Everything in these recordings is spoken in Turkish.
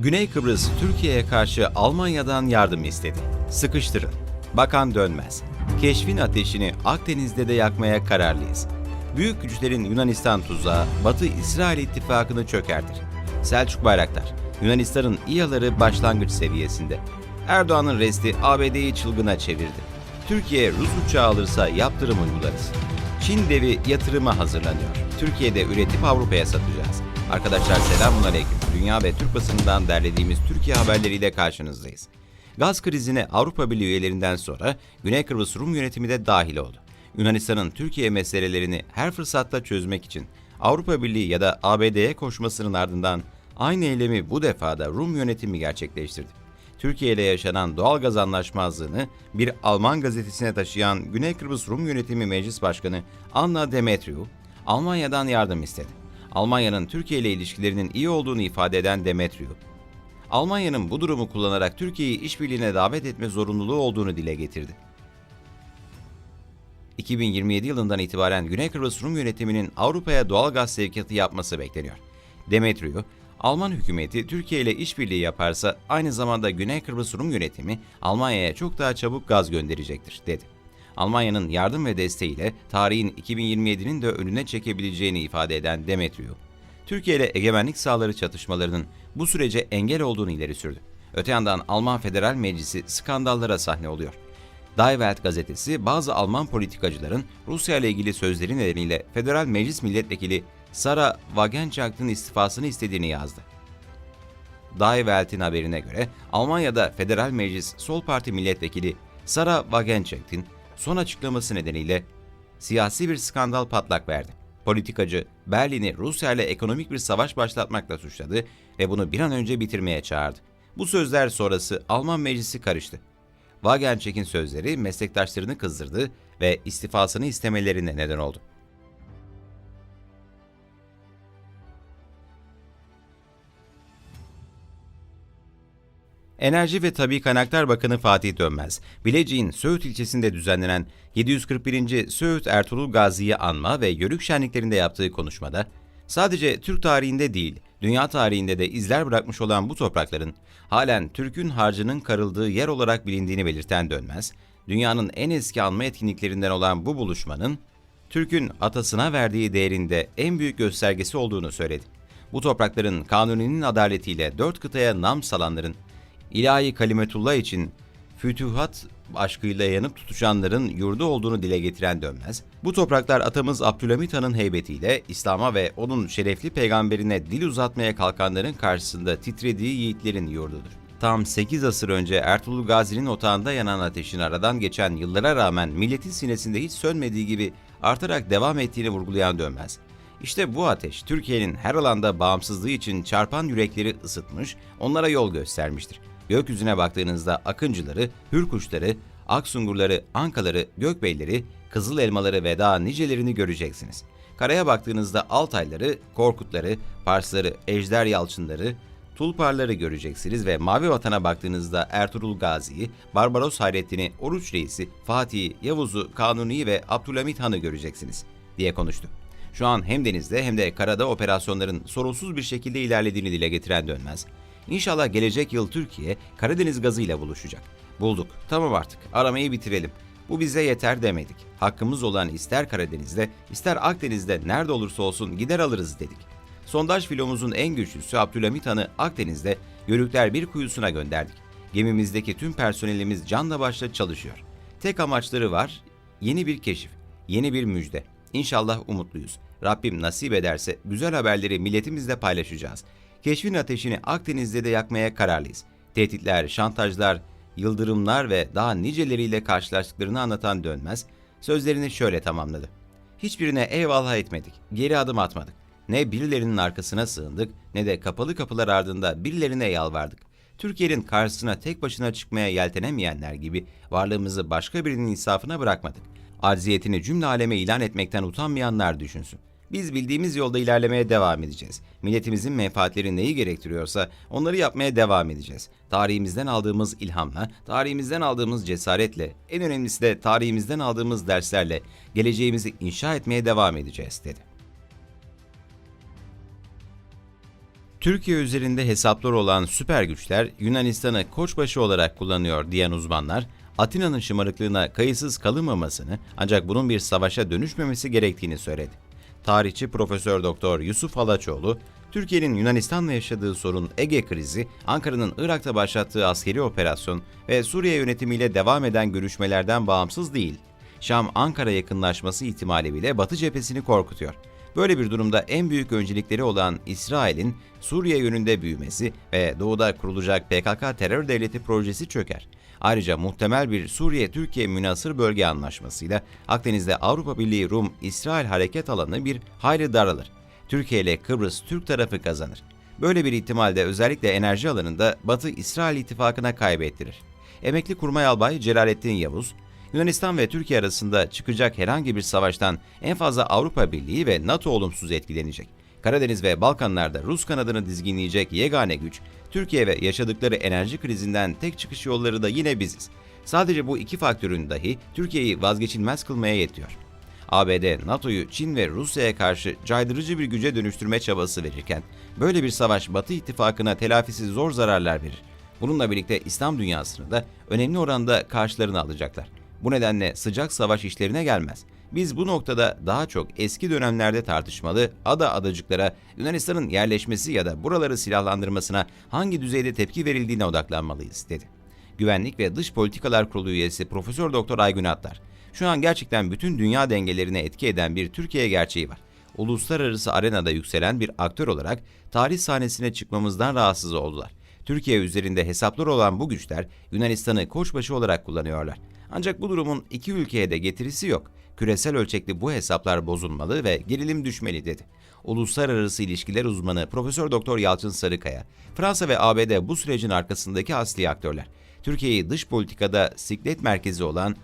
Güney Kıbrıs Türkiye'ye karşı Almanya'dan yardım istedi. Sıkıştırın. Bakan dönmez. Keşfin ateşini Akdeniz'de de yakmaya kararlıyız. Büyük güçlerin Yunanistan tuzağı Batı İsrail ittifakını çökertir. Selçuk Bayraktar, Yunanistan'ın İHA'ları başlangıç seviyesinde. Erdoğan'ın resti ABD'yi çılgına çevirdi. Türkiye Rus uçağı alırsa yaptırım uygularız. Çin devi yatırıma hazırlanıyor. Türkiye'de üretip Avrupa'ya satacağız. Arkadaşlar selamun aleyküm. Dünya ve Türk basınından derlediğimiz Türkiye haberleriyle karşınızdayız. Gaz krizine Avrupa Birliği üyelerinden sonra Güney Kıbrıs Rum yönetimi de dahil oldu. Yunanistan'ın Türkiye meselelerini her fırsatta çözmek için Avrupa Birliği ya da ABD'ye koşmasının ardından aynı eylemi bu defa da Rum yönetimi gerçekleştirdi. Türkiye ile yaşanan doğal gaz anlaşmazlığını bir Alman gazetesine taşıyan Güney Kıbrıs Rum Yönetimi Meclis Başkanı Anna Demetriou, Almanya'dan yardım istedi. Almanya'nın Türkiye ile ilişkilerinin iyi olduğunu ifade eden Demetriou, Almanya'nın bu durumu kullanarak Türkiye'yi işbirliğine davet etme zorunluluğu olduğunu dile getirdi. 2027 yılından itibaren Güney Kıbrıs Rum yönetiminin Avrupa'ya doğal gaz sevkiyatı yapması bekleniyor. Demetriou, Alman hükümeti Türkiye ile işbirliği yaparsa aynı zamanda Güney Kıbrıs Rum yönetimi Almanya'ya çok daha çabuk gaz gönderecektir, dedi. Almanya'nın yardım ve desteğiyle tarihin 2027'nin de önüne çekebileceğini ifade eden Demetriou, Türkiye ile egemenlik sahaları çatışmalarının bu sürece engel olduğunu ileri sürdü. Öte yandan Alman Federal Meclisi skandallara sahne oluyor. Die Welt gazetesi bazı Alman politikacıların Rusya ile ilgili sözleri nedeniyle Federal Meclis Milletvekili Sara Wagenknecht'in istifasını istediğini yazdı. Die Welt'in haberine göre Almanya'da Federal Meclis Sol Parti Milletvekili Sara Wagenknecht'in son açıklaması nedeniyle siyasi bir skandal patlak verdi. Politikacı Berlin'i Rusya ile ekonomik bir savaş başlatmakla suçladı ve bunu bir an önce bitirmeye çağırdı. Bu sözler sonrası Alman meclisi karıştı. Wagenknecht'in sözleri meslektaşlarını kızdırdı ve istifasını istemelerine neden oldu. Enerji ve Tabi Kaynaklar Bakanı Fatih Dönmez, Bilecik'in Söğüt ilçesinde düzenlenen 741. Söğüt Ertuğrul Gazi'yi anma ve yörük şenliklerinde yaptığı konuşmada, sadece Türk tarihinde değil, dünya tarihinde de izler bırakmış olan bu toprakların halen Türk'ün harcının karıldığı yer olarak bilindiğini belirten Dönmez, dünyanın en eski anma etkinliklerinden olan bu buluşmanın, Türk'ün atasına verdiği değerinde en büyük göstergesi olduğunu söyledi. Bu toprakların Kanuni'nin adaletiyle dört kıtaya nam salanların, İlahi Kalimetullah için fütühat aşkıyla yanıp tutuşanların yurdu olduğunu dile getiren Dönmez, bu topraklar atamız Abdülhamit Han'ın heybetiyle İslam'a ve onun şerefli peygamberine dil uzatmaya kalkanların karşısında titrediği yiğitlerin yurdudur. Tam 8 asır önce Ertuğrul Gazi'nin otağında yanan ateşin aradan geçen yıllara rağmen milletin sinesinde hiç sönmediği gibi artarak devam ettiğini vurgulayan Dönmez, işte bu ateş Türkiye'nin her alanda bağımsızlığı için çarpan yürekleri ısıtmış, onlara yol göstermiştir. Gökyüzüne baktığınızda Akıncıları, Hürkuşları, Aksungurları, Ankaları, Gökbeyleri, Kızıl Elmaları ve daha nicelerini göreceksiniz. Karaya baktığınızda Altayları, Korkutları, Parsları, Ejder Yalçınları, Tulparları göreceksiniz ve Mavi Vatan'a baktığınızda Ertuğrul Gazi'yi, Barbaros Hayrettin'i, Oruç Reis'i, Fatih'i, Yavuz'u, Kanuni'yi ve Abdülhamit Han'ı göreceksiniz, diye konuştu. Şu an hem denizde hem de karada operasyonların sorunsuz bir şekilde ilerlediğini dile getiren Dönmez. İnşallah gelecek yıl Türkiye Karadeniz gazıyla buluşacak. Bulduk. Tamam artık. Aramayı bitirelim. Bu bize yeter demedik. Hakkımız olan ister Karadeniz'de, ister Akdeniz'de nerede olursa olsun gider alırız dedik. Sondaj filomuzun en güçlüsü Abdülhamit Han'ı Akdeniz'de Yörükler bir kuyusuna gönderdik. Gemimizdeki tüm personelimiz canla başla çalışıyor. Tek amaçları var, yeni bir keşif, yeni bir müjde. İnşallah umutluyuz. Rabbim nasip ederse güzel haberleri milletimizle paylaşacağız. Keşfin ateşini Akdeniz'de de yakmaya kararlıyız. Tehditler, şantajlar, yıldırımlar ve daha niceleriyle karşılaştıklarını anlatan Dönmez, sözlerini şöyle tamamladı. Hiçbirine eyvallah etmedik, geri adım atmadık. Ne birilerinin arkasına sığındık ne de kapalı kapılar ardında birilerine yalvardık. Türkiye'nin karşısına tek başına çıkmaya yeltenemeyenler gibi varlığımızı başka birinin insafına bırakmadık. Acziyetini cümle aleme ilan etmekten utanmayanlar düşünsün. Biz bildiğimiz yolda ilerlemeye devam edeceğiz. Milletimizin menfaatleri neyi gerektiriyorsa onları yapmaya devam edeceğiz. Tarihimizden aldığımız ilhamla, tarihimizden aldığımız cesaretle, en önemlisi de tarihimizden aldığımız derslerle geleceğimizi inşa etmeye devam edeceğiz dedi. Türkiye üzerinde hesaplar olan süper güçler Yunanistan'ı koçbaşı olarak kullanıyor diyen uzmanlar, Atina'nın şımarıklığına kayıtsız kalınmamasını ancak bunun bir savaşa dönüşmemesi gerektiğini söyledi. Tarihçi Profesör Doktor Yusuf Halaçoğlu, Türkiye'nin Yunanistan'la yaşadığı sorun Ege krizi, Ankara'nın Irak'ta başlattığı askeri operasyon ve Suriye yönetimiyle devam eden görüşmelerden bağımsız değil. Şam-Ankara yakınlaşması ihtimali bile Batı cephesini korkutuyor. Böyle bir durumda en büyük öncelikleri olan İsrail'in Suriye yönünde büyümesi ve doğuda kurulacak PKK terör devleti projesi çöker. Ayrıca muhtemel bir Suriye-Türkiye münasır bölge anlaşmasıyla Akdeniz'de Avrupa Birliği Rum-İsrail hareket alanı bir hayli daralır. Türkiye ile Kıbrıs Türk tarafı kazanır. Böyle bir ihtimalde özellikle enerji alanında Batı İsrail ittifakına kaybettirir. Emekli kurmay albay Celalettin Yavuz, Yunanistan ve Türkiye arasında çıkacak herhangi bir savaştan en fazla Avrupa Birliği ve NATO olumsuz etkilenecek. Karadeniz ve Balkanlarda Rus kanadını dizginleyecek yegane güç, Türkiye ve yaşadıkları enerji krizinden tek çıkış yolları da yine biziz. Sadece bu iki faktörün dahi Türkiye'yi vazgeçilmez kılmaya yetiyor. ABD, NATO'yu Çin ve Rusya'ya karşı caydırıcı bir güce dönüştürme çabası verirken, böyle bir savaş Batı ittifakına telafisi zor zararlar verir. Bununla birlikte İslam dünyasını da önemli oranda karşılarına alacaklar. Bu nedenle sıcak savaş işlerine gelmez. Biz bu noktada daha çok eski dönemlerde tartışmalı ada adacıklara Yunanistan'ın yerleşmesi ya da buraları silahlandırmasına hangi düzeyde tepki verildiğine odaklanmalıyız dedi. Güvenlik ve Dış Politikalar Kurulu üyesi Profesör Doktor Aygün Attar, şu an gerçekten bütün dünya dengelerine etki eden bir Türkiye gerçeği var. Uluslararası arenada yükselen bir aktör olarak tarih sahnesine çıkmamızdan rahatsız oldular. Türkiye üzerinde hesapları olan bu güçler Yunanistan'ı koçbaşı olarak kullanıyorlar. Ancak bu durumun iki ülkeye de getirisi yok. Küresel ölçekli bu hesaplar bozulmalı ve gerilim düşmeli dedi. Uluslararası İlişkiler uzmanı Profesör Doktor Yalçın Sarıkaya, Fransa ve ABD bu sürecin arkasındaki asli aktörler. Türkiye'yi dış politikada siklet merkezi olan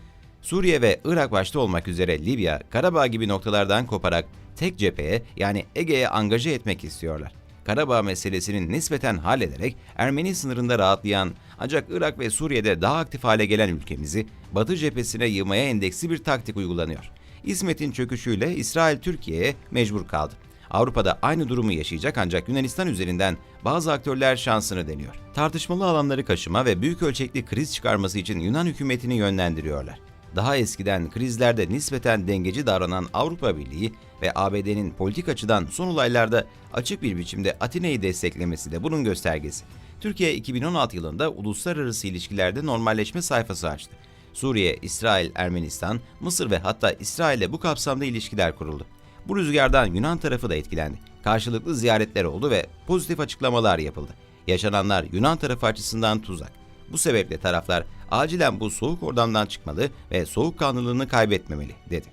Suriye ve Irak başta olmak üzere Libya, Karabağ gibi noktalardan koparak tek cepheye yani Ege'ye angaje etmek istiyorlar. Karabağ meselesini nispeten hallederek Ermeni sınırında rahatlayan ancak Irak ve Suriye'de daha aktif hale gelen ülkemizi Batı cephesine yığmaya endeksli bir taktik uygulanıyor. İsmet'in çöküşüyle İsrail Türkiye'ye mecbur kaldı. Avrupa'da aynı durumu yaşayacak ancak Yunanistan üzerinden bazı aktörler şansını deniyor. Tartışmalı alanları kaşıma ve büyük ölçekli kriz çıkarması için Yunan hükümetini yönlendiriyorlar. Daha eskiden krizlerde nispeten dengeci davranan Avrupa Birliği ve ABD'nin politik açıdan son olaylarda açık bir biçimde Atina'yı desteklemesi de bunun göstergesi. Türkiye 2016 yılında uluslararası ilişkilerde normalleşme sayfası açtı. Suriye, İsrail, Ermenistan, Mısır ve hatta İsrail'le bu kapsamda ilişkiler kuruldu. Bu rüzgardan Yunan tarafı da etkilendi. Karşılıklı ziyaretler oldu ve pozitif açıklamalar yapıldı. Yaşananlar Yunan tarafı açısından tuzak. Bu sebeple taraflar acilen bu soğuk ortamdan çıkmalı ve soğukkanlılığını kaybetmemeli dedi.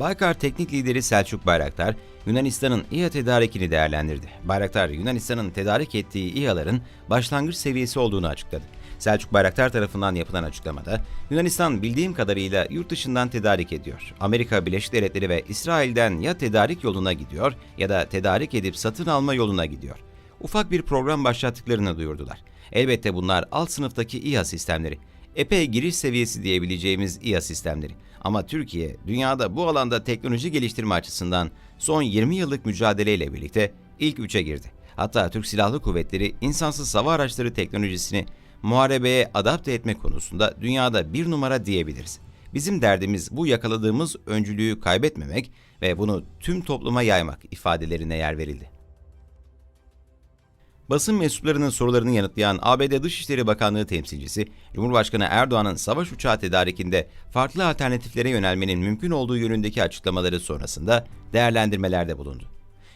Baykar Teknik Lideri Selçuk Bayraktar, Yunanistan'ın İHA tedarikini değerlendirdi. Bayraktar, Yunanistan'ın tedarik ettiği İHA'ların başlangıç seviyesi olduğunu açıkladı. Selçuk Bayraktar tarafından yapılan açıklamada, Yunanistan bildiğim kadarıyla yurt dışından tedarik ediyor. Amerika Birleşik Devletleri ve İsrail'den ya tedarik yoluna gidiyor ya da tedarik edip satın alma yoluna gidiyor. Ufak bir program başlattıklarını duyurdular. Elbette bunlar alt sınıftaki İHA sistemleri. Epey giriş seviyesi diyebileceğimiz İHA sistemleri. Ama Türkiye, dünyada bu alanda teknoloji geliştirme açısından son 20 yıllık mücadeleyle birlikte ilk üçe girdi. Hatta Türk Silahlı Kuvvetleri insansız hava araçları teknolojisini muharebeye adapte etme konusunda dünyada bir numara diyebiliriz. Bizim derdimiz bu yakaladığımız öncülüğü kaybetmemek ve bunu tüm topluma yaymak ifadelerine yer verildi. Basın mensuplarının sorularını yanıtlayan ABD Dışişleri Bakanlığı temsilcisi, Cumhurbaşkanı Erdoğan'ın savaş uçağı tedarikinde farklı alternatiflere yönelmenin mümkün olduğu yönündeki açıklamaları sonrasında değerlendirmelerde bulundu.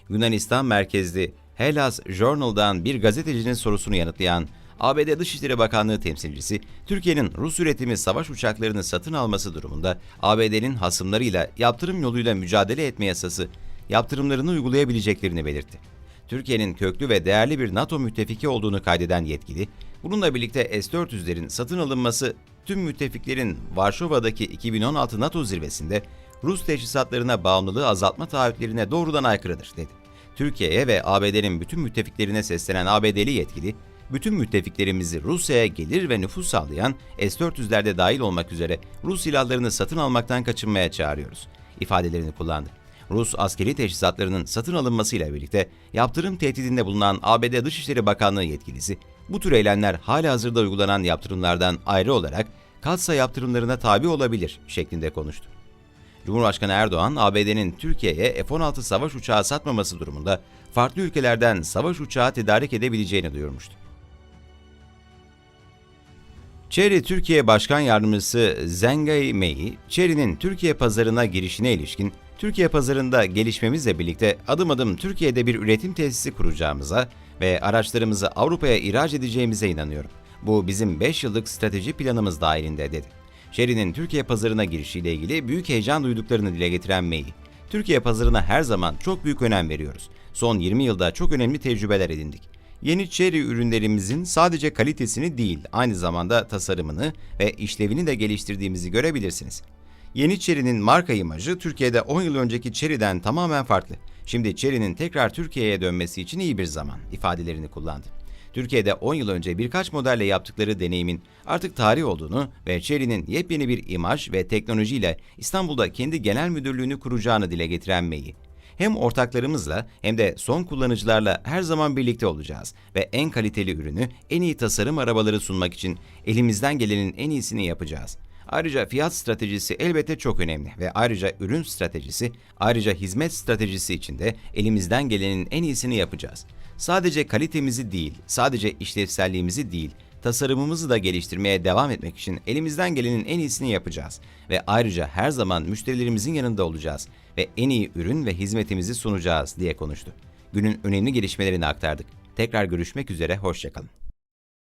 Yunanistan merkezli Hellas Journal'dan bir gazetecinin sorusunu yanıtlayan ABD Dışişleri Bakanlığı temsilcisi, Türkiye'nin Rus üretimi savaş uçaklarını satın alması durumunda ABD'nin hasımlarıyla yaptırım yoluyla mücadele etme yasası yaptırımlarını uygulayabileceklerini belirtti. Türkiye'nin köklü ve değerli bir NATO müttefiki olduğunu kaydeden yetkili, bununla birlikte S-400'lerin satın alınması tüm müttefiklerin Varşova'daki 2016 NATO zirvesinde Rus teçhizatlarına bağımlılığı azaltma taahhütlerine doğrudan aykırıdır dedi. Türkiye'ye ve ABD'nin bütün müttefiklerine seslenen ABD'li yetkili, bütün müttefiklerimizi Rusya'ya gelir ve nüfus sağlayan S-400'lerde dahil olmak üzere Rus silahlarını satın almaktan kaçınmaya çağırıyoruz ifadelerini kullandı. Rus askeri teçhizatlarının satın alınmasıyla birlikte yaptırım tehdidinde bulunan ABD Dışişleri Bakanlığı yetkilisi, bu tür eylemler hala hazırda uygulanan yaptırımlardan ayrı olarak kalsa yaptırımlarına tabi olabilir şeklinde konuştu. Cumhurbaşkanı Erdoğan, ABD'nin Türkiye'ye F-16 savaş uçağı satmaması durumunda farklı ülkelerden savaş uçağı tedarik edebileceğini duyurmuştu. Chery Türkiye Başkan Yardımcısı Zengay Mei, Chery'nin Türkiye pazarına girişine ilişkin Türkiye pazarında gelişmemizle birlikte adım adım Türkiye'de bir üretim tesisi kuracağımıza ve araçlarımızı Avrupa'ya ihraç edeceğimize inanıyorum. Bu bizim 5 yıllık strateji planımız dahilinde dedi. Chery'nin Türkiye pazarına girişiyle ilgili büyük heyecan duyduklarını dile getiren Mei, Türkiye pazarına her zaman çok büyük önem veriyoruz. Son 20 yılda çok önemli tecrübeler edindik. Yeni Chery ürünlerimizin sadece kalitesini değil, aynı zamanda tasarımını ve işlevini de geliştirdiğimizi görebilirsiniz. Yeni Chery'nin marka imajı Türkiye'de 10 yıl önceki Chery'den tamamen farklı. Şimdi Chery'nin tekrar Türkiye'ye dönmesi için iyi bir zaman ifadelerini kullandı. Türkiye'de 10 yıl önce birkaç modelle yaptıkları deneyimin artık tarih olduğunu ve Chery'nin yepyeni bir imaj ve teknolojiyle İstanbul'da kendi genel müdürlüğünü kuracağını dile getiren Mei, hem ortaklarımızla hem de son kullanıcılarla her zaman birlikte olacağız ve en kaliteli ürünü, en iyi tasarım arabaları sunmak için elimizden gelenin en iyisini yapacağız. Ayrıca fiyat stratejisi elbette çok önemli ve ayrıca ürün stratejisi, ayrıca hizmet stratejisi için de elimizden gelenin en iyisini yapacağız. Sadece kalitemizi değil, sadece işlevselliğimizi değil, tasarımımızı da geliştirmeye devam etmek için elimizden gelenin en iyisini yapacağız ve ayrıca her zaman müşterilerimizin yanında olacağız ve en iyi ürün ve hizmetimizi sunacağız diye konuştu. Günün önemli gelişmelerini aktardık. Tekrar görüşmek üzere, hoşçakalın.